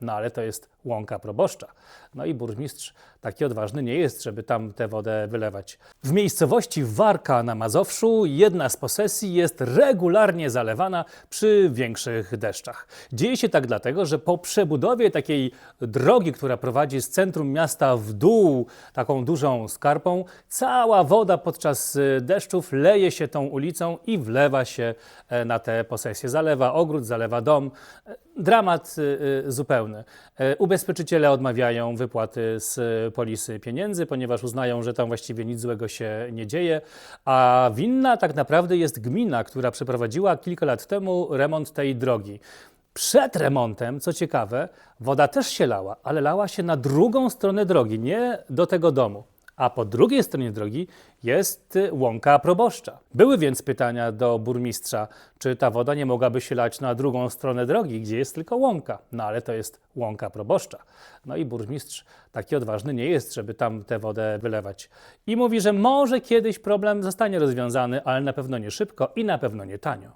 No ale to jest łąka proboszcza. No i burmistrz taki odważny nie jest, żeby tam tę wodę wylewać. W miejscowości Warka na Mazowszu jedna z posesji jest regularnie zalewana przy większych deszczach. Dzieje się tak dlatego, że po przebudowie takiej drogi, która prowadzi z centrum miasta w dół taką dużą skarpą, cała woda podczas y, deszczów leje się tą ulicą i wlewa się e, na tę posesję. Zalewa ogród, zalewa dom. Dramat y, y, zupełny. E, Ubezpieczyciele odmawiają wypłaty z y, polisy pieniędzy, ponieważ uznają, że tam właściwie nic złego się nie dzieje, a winna tak naprawdę jest gmina, która przeprowadziła kilka lat temu remont tej drogi. Przed remontem, co ciekawe, woda też się lała, ale lała się na drugą stronę drogi, nie do tego domu. A po drugiej stronie drogi jest łąka proboszcza. Były więc pytania do burmistrza, czy ta woda nie mogłaby się lać na drugą stronę drogi, gdzie jest tylko łąka. No ale to jest łąka proboszcza. No i burmistrz taki odważny nie jest, żeby tam tę wodę wylewać. I mówi, że może kiedyś problem zostanie rozwiązany, ale na pewno nie szybko i na pewno nie tanio.